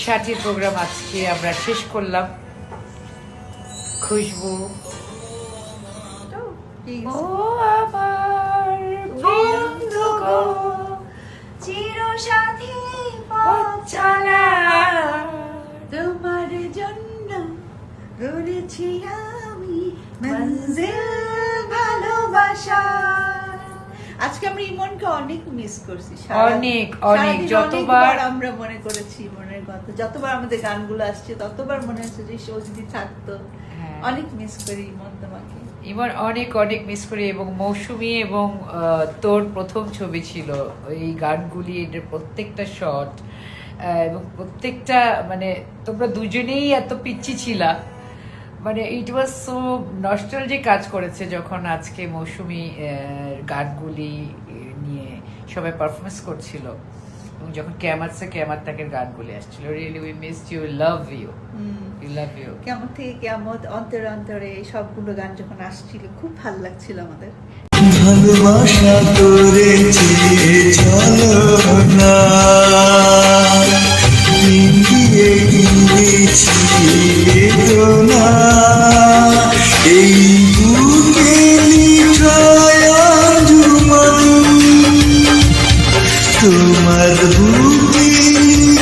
সাথী programme আজকে আমরা শেষ করলাম খুশবু ও আমার বন্ধু গো, চিরসাথী। তোমার জন্য গড়েছি আমি মঞ্জিল আমরা ইমনকে অনেক মিস করছি অনেক, অনেক, যতবার- আমরা মনে করেছি ইমনের কথা। যতবার আমাদের গানগুলো আসছে ততবার মনে হচ্ছে যে সে যদি থাকতো। হ্যাঁ। অনেক মিস করি ইমন তোমাকে। ইমন অনেক অনেক মিস করি এবং মৌসুমি এবং তোর প্রথম ছবি ছিল। এই গানগুলি এটার প্রত্যেকটা শট এবং প্রত্যেকটা মানে তোমরা দুজনেই এত পিচ্ছি ছিলা। মানে ইট ওয়াজ সো নস্টালজি কাজ করেছে যখন আজকে মৌসুমি গানগুলি নিয়ে সবাই পারফরমেন্স করছিল। এবং যখন ক্যামার সে ক্যামার তাকের গানগুলি আসছিল really we miss you love you hmm. You love you কেমন থেকে কেমন অন্তরে অন্তরে এই সবগুলো গান যখন আসছিল খুব ভালো লাগছিল আমাদের। ভালোবাসা করেছি চলো না। the booty.